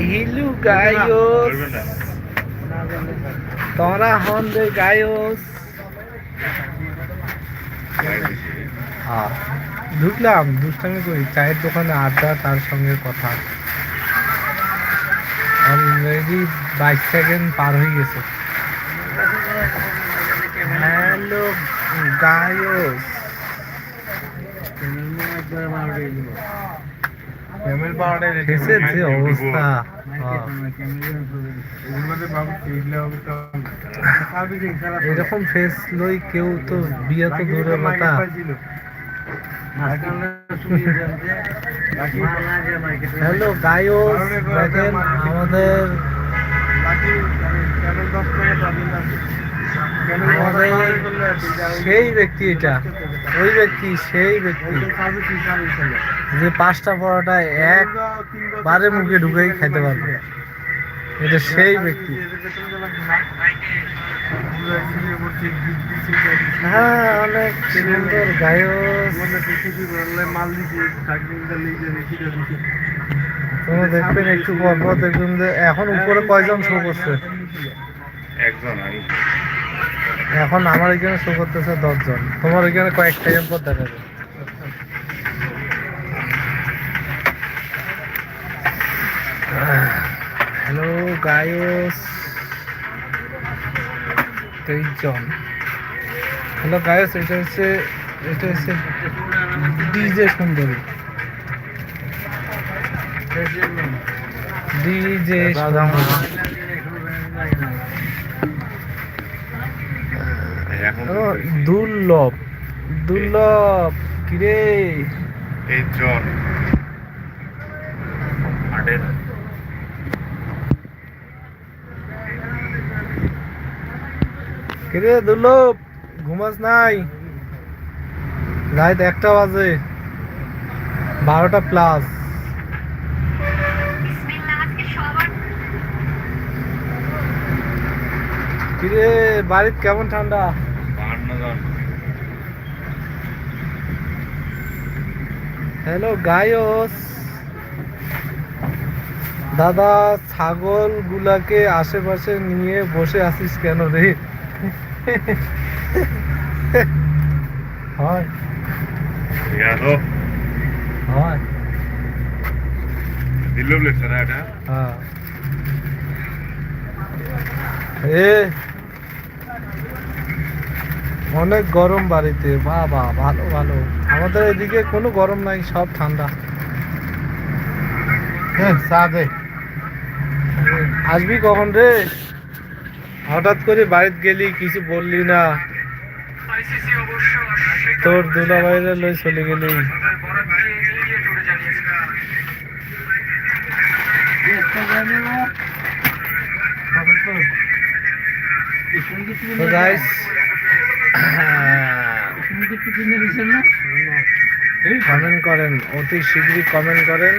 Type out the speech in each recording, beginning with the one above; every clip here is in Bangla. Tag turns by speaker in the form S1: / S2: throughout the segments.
S1: হিলু গায়স তোরা হন রে গায়স ঢুকলাম দুষ্টামি করি চায়ের দোকানে আড্ডা তার সঙ্গে কথা অলরেডি বাইশ সেকেন্ড পার হয়ে গেছে হ্যালো গায়স
S2: ক্যামেল
S1: যে অবস্থা। এরকম ফেস লই কেউ তো বিয়ে তো দূরের কথা হ্যালো গায়স দেখেন আমাদের আমাদের সেই ব্যক্তি এটা। ওই ব্যক্তি, সেই ব্যক্তি। যে পাঁচটা পরোটা একবারে মুখে ঢুকেই খাইতে পারবে। এটা সেই ব্যক্তি। হ্যাঁ অনেক দেখবেন একটু পর দেখবেন এখন উপরে কয়জন শো করছে?
S3: একজন আমি
S1: এখন আমার এখানে শো করতেছে দশজন। তোমার এখানে কয়েক সেকেন্ড পর দেখা যাবে হ্যালো গায়স তেইশজন। হ্যালো গায়স এটা হচ্ছে এটা হচ্ছে ডিজে সুন্দরী। ডিজে
S3: এখন
S1: দুর্লভ দুর্লভ কিরে?
S3: এই আটের
S1: কিরে দুর্লভ ঘুমাস নাই? রাত একটা বাজে। বারোটা প্লাস কিরে বাড়ির কেমন ঠান্ডা
S3: বাহান্ন জন
S1: হ্যালো গায়স দাদা ছাগল গুলাকে আশেপাশে নিয়ে বসে আসিস কেন রে? হয়। হয়।
S3: দিল লেখছে না এটা?
S1: হ্যাঁ। এ অনেক গরম বাড়িতে, বাবা, ভালো ভালো। আমাদের এদিকে কোনো গরম নাই, সব ঠান্ডা।
S2: হ্যাঁ
S1: আসবি কখন রে? হঠাৎ করে বাড়িতে গেলি, কিছু বললি না। তোর দুলা বাইরে লই চলে গেলি। কমেন্ট করেন অতি শীঘ্রই কমেন্ট করেন।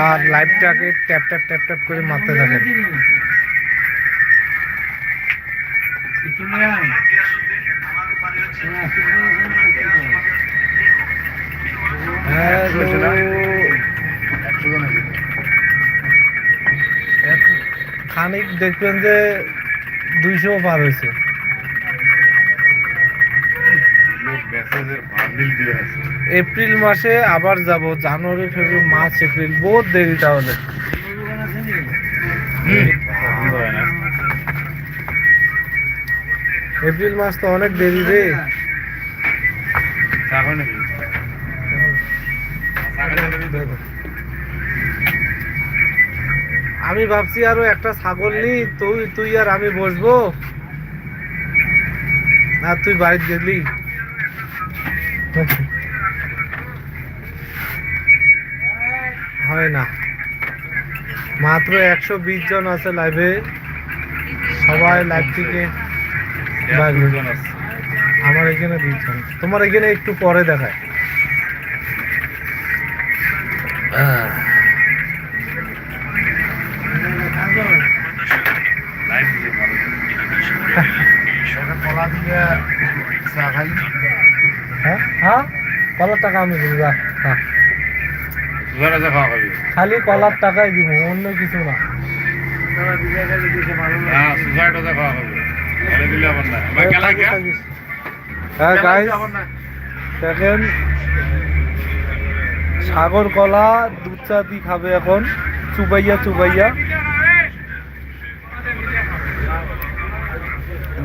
S1: আর লাইভটাকে ট্যাপ ট্যাপ ট্যাপ ট্যাপ করে মারতে থাকেন। খানিক দেখবেন যে দুইশো পার হয়েছে। এপ্রিল মাসে আবার যাব জানুয়ারি ফেব্রুয়ারি মার্চ এপ্রিল বহুত দেরি তাহলে। এপ্রিল মাস তো অনেক দেরি রে। আমি ভাবছি আরও একটা ছাগল নি তুই তুই আর আমি বসবো। না তুই বাড়িতে গেলি। হয় না। মাত্র একশো বিশ জন আছে লাইভে সবাই লাইভ থেকে আমার এখানে বিশ জন। তোমার এখানে একটু পরে দেখায়
S3: লাইভ দিয়ে ভালো
S2: ওটা কলা দিয়ে চা খাই
S1: হ্যাঁ হ্যাঁ কলার টাকা আমি যা হ্যাঁ
S3: খাবি।
S1: খালি কলার টাকাই দিব অন্য কিছু না।
S3: হ্যাঁ
S1: হ্যাঁ গাইস দেখেন সাগর কলা দুধ চা দি খাবে এখন? চুবাইয়া চুবাইয়া।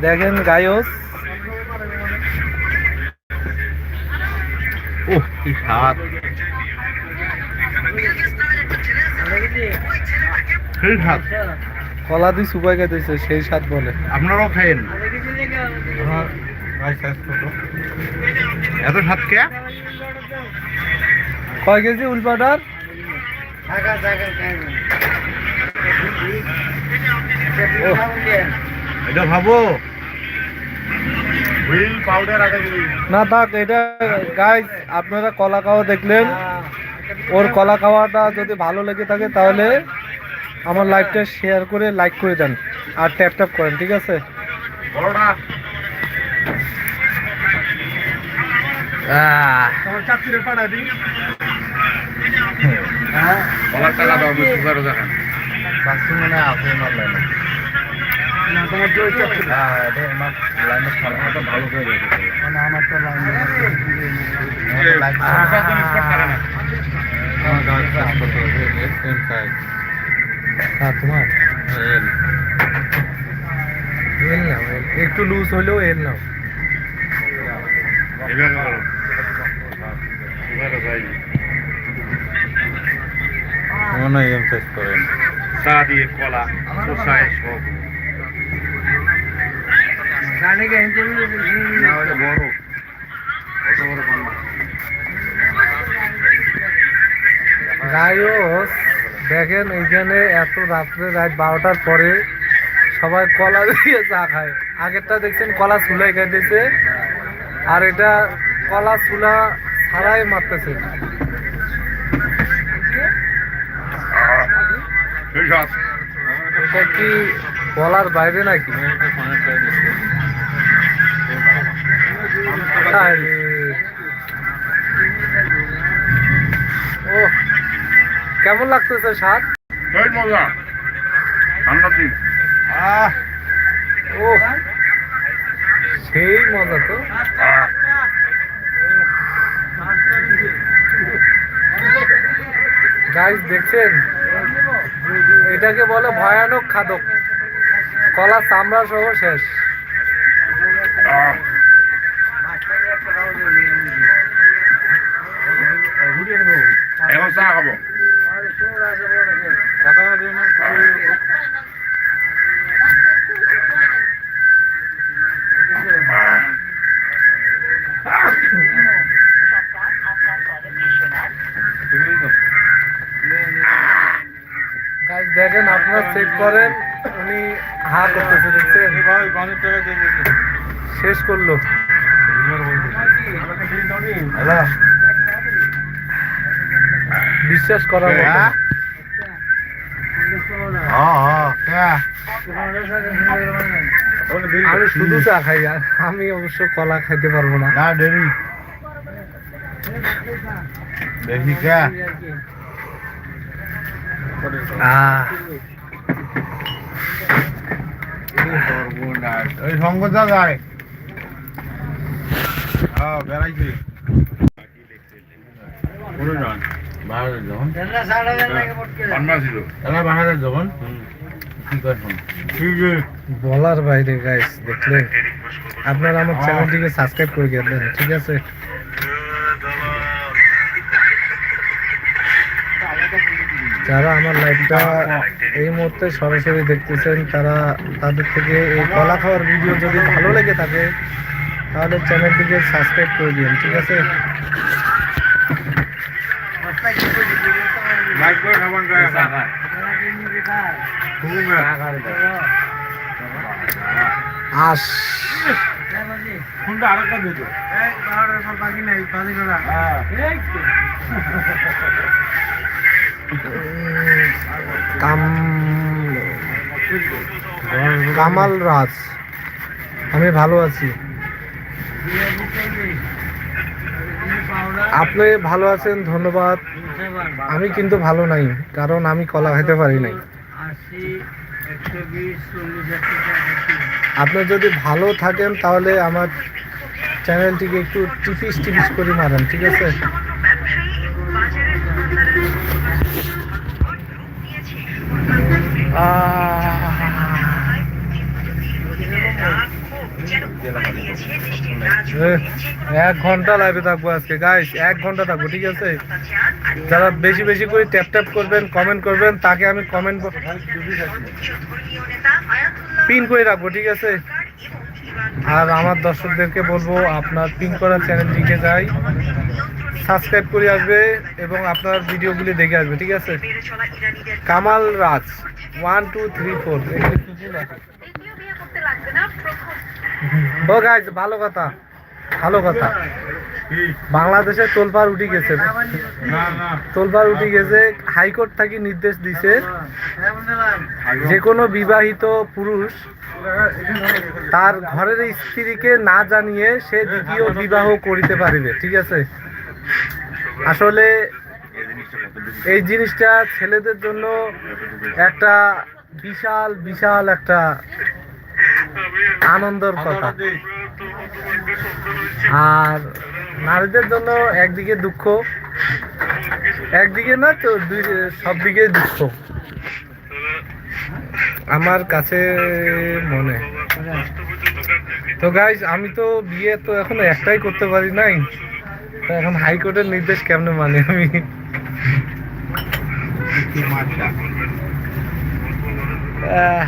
S1: দেখেন গায়স কি স্বাদ
S2: সেই স্বাদ
S1: কলা দিয়ে চুবাই খাইতেছে সেই স্বাদ বলে।
S2: আপনারাও খাইন এত স্বাদ কে?
S1: কয় কেজি উলপাটার
S2: এটা ভাবো। হুইল পাউডার
S1: না থাক এটা গাইস আপনারা কলা খাওয়া দেখলেন। ওর কলা খাওয়াটা যদি ভালো লেগে থাকে তাহলে আমার লাইভটা শেয়ার করে লাইক করে দেন আর ট্যাপ ট্যাপ করেন ঠিক আছে?
S2: হ্যাঁ।
S1: তোমার এল নাও। একটু লুজ হলেও এল নাও
S2: মনে হয় শেষ করেন
S3: চা দিয়ে কলা সব
S1: দেখেন এইখানে এত রাত্রে রাত বারোটার পরে সবাই কলা দিয়ে চা খায়। আগেরটা দেখছেন কলা চুলাই খাইতেছে, আর এটা কলা চুলা ছাড়াই মারতেছে। এটা কি বলার বাইরে নাকি? ও কেমন লাগতেছে স্বাদ?
S3: সেই মজা। ঠান্ডার দিন।
S2: আহ।
S1: ও সেই মজা তো। গাইস দেখছেন? এটাকে বলে ভয়ানক খাদক। কলা চামড়া সহ শেষ।
S3: চা খাব।
S1: দেখেন আপনারা চেক করেন উনি হা করতেছে দেখছেন? শেষ করল।
S2: হ্যালো
S1: বিশ্বাস করার মতো।
S2: হ্যাঁ? হ্যাঁ
S1: আমি শুধু চা খাই আর আমি অবশ্য কলা খাইতে পারব না।
S2: দেখি ওই সঙ্গ হ্যাঁ বেড়াইছি। বাহারে যখন
S3: পান্না ছিল
S2: তাহলে বাহারে যখন ঠিক
S1: বলার বাইরে গাইস দেখলেন আপনারা আমার চ্যানেলটিকে সাবস্ক্রাইব করে গেলেন ঠিক আছে? যারা আমার লাইভটা এই মুহূর্তে সরাসরি দেখতেছেন তারা তাদের থেকে এই কলা খাওয়ার ভিডিও যদি ভালো লেগে থাকে তাহলে চ্যানেলটিকে সাবস্ক্রাইব করে দিন ঠিক আছে
S3: লাইক করে খাবেন চা খায়
S1: কামাল রাজ আমি ভালো আছি আপনি ভালো আছেন ধন্যবাদ আমি কিন্তু ভালো নাই, কারণ আমি কলা খেতে পারি নাই। আপনি যদি ভালো থাকেন তাহলে আমার চ্যানেলটিকে একটু টিপিস টিপিস করে মারেন, ঠিক আছে? এক ঘণ্টা লাইভে থাকব আজকে। গাইস এক ঘণ্টা থাকব, ঠিক আছে? যারা বেশি বেশি করে ট্যাপ ট্যাপ করবেন কমেন্ট করবেন, তাকে আমি কমেন্ট পিন করে রাখব, ঠিক আছে? আর আমার দর্শকদেরকে বলব, আপনার পিন করা চ্যানেলটিকে যাই। সাবস্ক্রাইব করে আসবে এবং আপনার ভিডিওগুলি দেখে আসবে, ঠিক আছে? Kamal Raj one two three four ও গাইজ ভালো কথা ভালো কথা। বাংলাদেশে তোলপাড় উঠে গেছে। তোলপাড় উঠে গেছে, হাইকোর্ট থেকে নির্দেশ দিছে যে কোনো বিবাহিত পুরুষ তার ঘরের স্ত্রীকে না জানিয়ে সে দ্বিতীয় বিবাহ করিতে পারিবে, ঠিক আছে? আসলে এই জিনিসটা ছেলেদের জন্য একটা বিশাল বিশাল একটা আনন্দের কথা। আর নারীদের জন্য একদিকে দুঃখ একদিকে না তো দুই সব দিকে দুঃখ। আমার কাছে মনে। তো গাইজ আমি তো বিয়ে তো এখনও একটাই করতে পারি নাই। তো এখন হাইকোর্টের নির্দেশ কেমনে মানে আমি? আহ,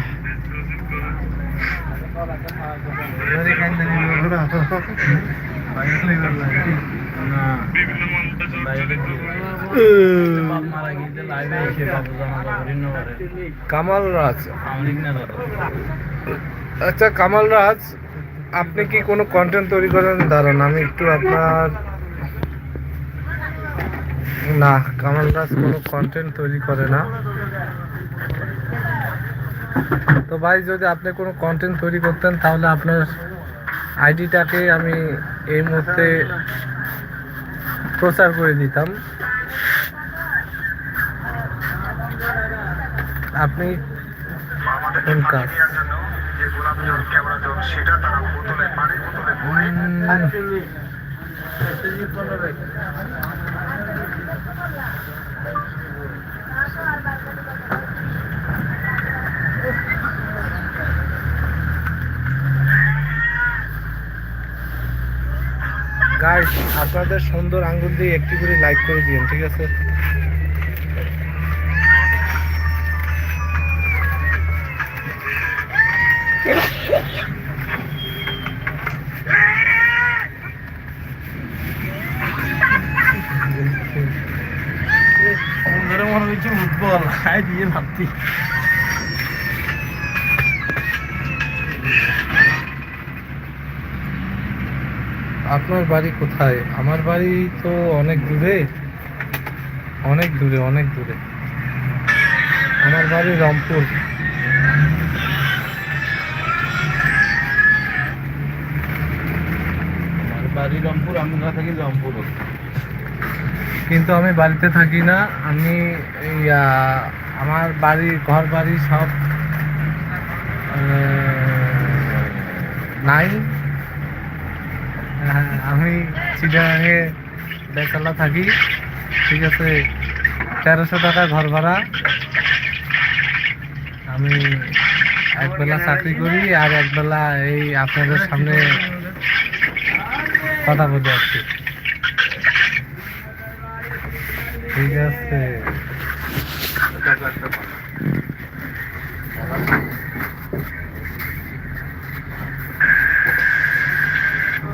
S1: কামাল রাজ আচ্ছা কামাল রাজ আপনি কি কোনো কন্টেন্ট তৈরি করেন? দাঁড়ান, আমি একটু আপনার না কামাল রাজ কোনো কন্টেন্ট তৈরি করে না। তো ভাই, যদি আপনি কোনো কন্টেন্ট তৈরি করতেন, তাহলে আপনার আইডিটাকে আমি এই মুহূর্তে প্রচার করে দিতাম। আপনি কোন গাইস আপনাদের সুন্দর আঙ্গুল দিয়ে একটি করে লাইক করে দিন, ঠিক আছে?
S2: মনে হচ্ছে ফুটবল দিয়ে ভাবছি।
S1: আপনার বাড়ি কোথায়? আমার বাড়ি তো অনেক দূরে। অনেক দূরে অনেক দূরে। আমার বাড়ি রংপুর
S2: বাড়ি রংপুর আমি না থাকি
S1: কিন্তু আমি বাড়িতে থাকি না। আমি আমার বাড়ি ঘর বাড়ি সব নাই আমি চিটাগাঙে বেচালা থাকি। ঠিক আছে, তেরোশো টাকা ঘর ভাড়া। আমি একবেলা চাকরি করি আর একবেলা এই আপনাদের সামনে কথা বলতে আসছি। ঠিক আছে।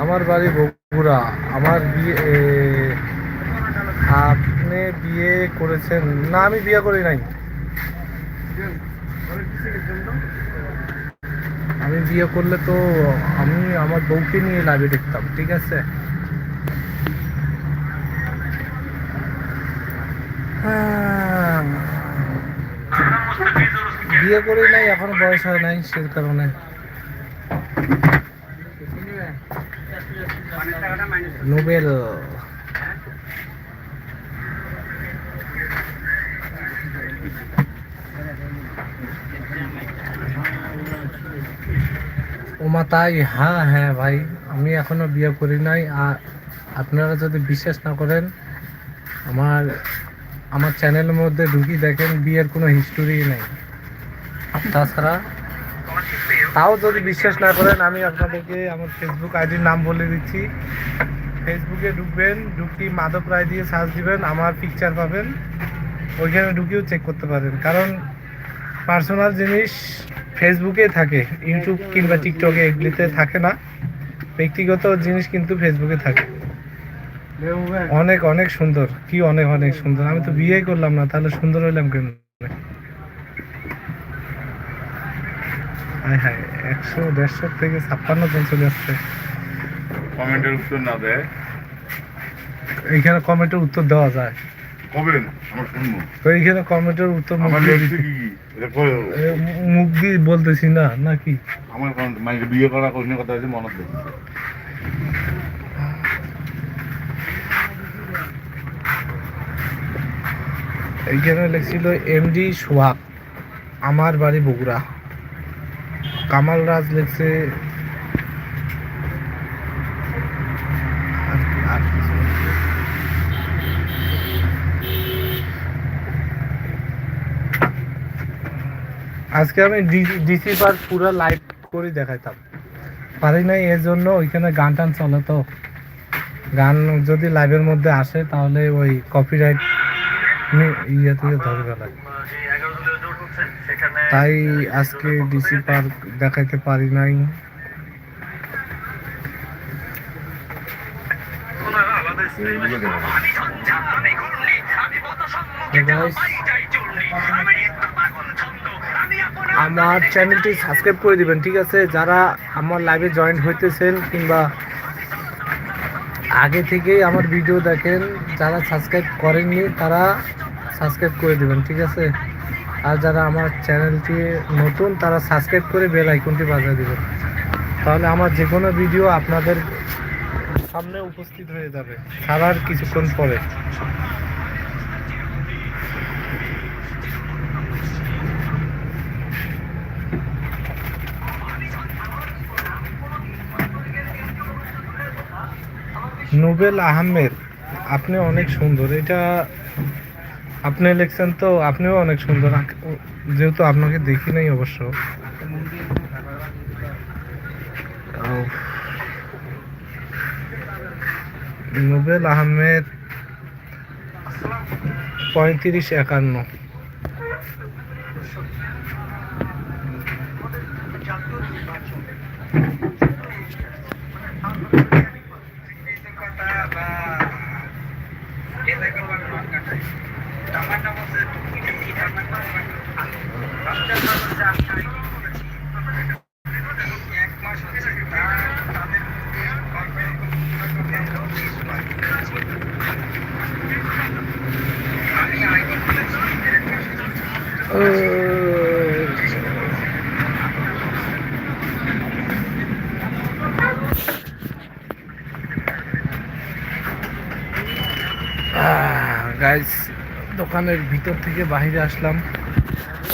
S1: আমার বাড়ি বগুড়া আমার বিয়ে আপনি বিয়ে করেছেন? না, আমি বিয়ে করি নাই। আমি বিয়ে করলে তো আমি আমার বউকে নিয়ে লাভে দেখতাম ঠিক আছে? হ্যাঁ। বিয়ে করি নাই, এখন বয়স হয় নাই, সে কারণে। নোবেল। ওমা তাই? হ্যাঁ হ্যাঁ ভাই। আমি এখনও বিয়ে করি নাই। আর আপনারা যদি বিশ্বাস না করেন, আমার আমার চ্যানেলের মধ্যে ঢুকি দেখেন, বিয়ের কোনো হিস্টোরি নেই। তাছাড়া তাও যদি বিশ্বাস না করেন, আমি আপনাদেরকে আমার ফেসবুক আইডির নাম বলে দিচ্ছি। ফেসবুকে ঢুকবেন, ঢুকি মাধব রায় দিয়ে সার্চ দিবেন, আমার পিকচার পাবেন। ওইখানে ঢুকিয়েও চেক করতে পারেন। কারণ পার্সোনাল জিনিস ফেসবুকে থাকে ইউটিউব কিংবা টিকটকে এগুলিতে থাকে না। ব্যক্তিগত জিনিস কিন্তু ফেসবুকে থাকে। অনেক অনেক সুন্দর। কি অনেক অনেক সুন্দর। আমি তো বিয়ে করলাম না, তাহলে সুন্দর হইলাম কেন হায় হায়, একশো, দেড়শো থেকে ছাপ্পান্ন জন চলে আসছে।
S3: কমেন্টের উত্তর না দেয়।
S1: এইখানে কমেন্টের উত্তর দেওয়া যায়।
S3: কবেন? আমার শুনব
S1: তো এইখানে কমেন্টের উত্তর মুখ
S3: আমার কি
S1: দিয়ে বলতেছি না নাকি
S3: আমার বিয়ে করা কথা আছে মনত দেখছে
S1: এইখানে লেখছিল এমডি সোহাগ আমার বাড়ি বগুড়া। কামাল রাজ লেখছে আর কি- আর কিছু না। আজকে আমি ডিসি পার্ক পুরো লাইভ করে দেখাইতাম। পারি নাই এর জন্য ওইখানে গান টান চলে তো। গান যদি লাইভের মধ্যে আসে তাহলে ওই কপিরাইট ইয়ে থেকে ধরবে লাগে তাই আজকে ডিসি পার্ক দেখাইতে পারি নাই। guys, আমার চ্যানেলটি সাবস্ক্রাইব করে দিবেন, ঠিক আছে? যারা আমার লাইভে জয়েন হইতেছেন কিংবা আগে থেকেই আমার ভিডিও দেখেন, যারা সাবস্ক্রাইব করেননি, তারা সাবস্ক্রাইব করে দিবেন, ঠিক আছে? আর যারা আমার চ্যানেলটি নতুন, তারা সাবস্ক্রাইব করে বেল আইকনটি বাজিয়ে দেবেন। তাহলে আমার যে কোনো ভিডিও আপনাদের সামনে উপস্থিত হয়ে যাবে, ছাড়ার কিছুক্ষণ পরে। নোবেল আহমেদ আপনি অনেক সুন্দর। এটা আপনি লিখছেন তো, আপনিও অনেক সুন্দর। যেহেতু আপনাকে দেখি নাই অবশ্য। নোবেল আহমেদ, পঁয়ত্রিশ একান্ন। গাইস দোকানের ভিতর থেকে বাইরে আসলাম।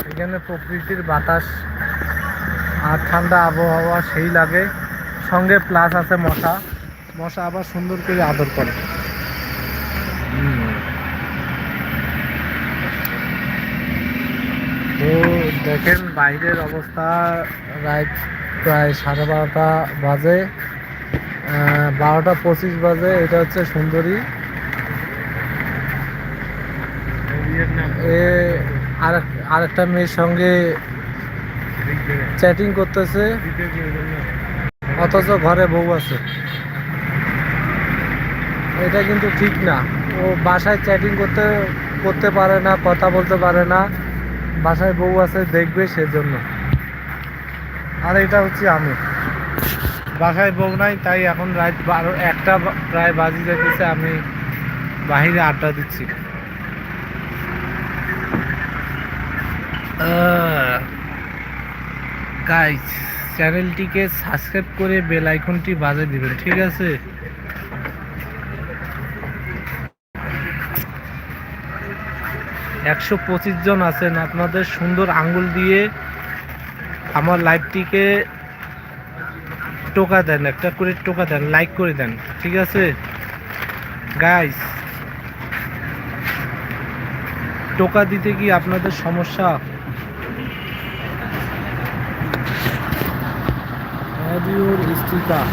S1: এখানে প্রকৃতির বাতাস আর ঠান্ডা আবহাওয়া সেই লাগে। সঙ্গে প্লাস আছে মশা। মশা আবার সুন্দর করে আদর করে। তো দেখেন বাইরের অবস্থা। রাইট প্রায় সাড়ে বারোটা বাজে। বারোটা পঁচিশ বাজে। এটা হচ্ছে সুন্দরী। এ আরেক আরেকটা মেয়ের সঙ্গে চ্যাটিং করতেছে। অথচ ঘরে বউ আছে। এটা কিন্তু ঠিক না। ও বাসায় চ্যাটিং করতে করতে পারে না, কথা বলতে পারে না। বাসায় বউ আছে, দেখবে সেজন্য। আর এটা হচ্ছে আমি। বাসায় বউ নাই, তাই এখন রাত বারো একটা প্রায় বাজি যেতেছে আমি বাহিরে আড্ডা দিচ্ছি। গাইজ চ্যানেলটিকে সাবস্ক্রাইব করে বেল আইকনটি বাজে দিবেন, ঠিক আছে? একশো পঁচিশ জন আছেন, আপনাদের সুন্দর আঙ্গুল দিয়ে আমার লাইভটিকে টোকা দেন, একটা করে টোকা দেন লাইক করে দেন, ঠিক আছে? গাইস টোকা দিতে কি আপনাদের সমস্যা অডিওর স্টিকার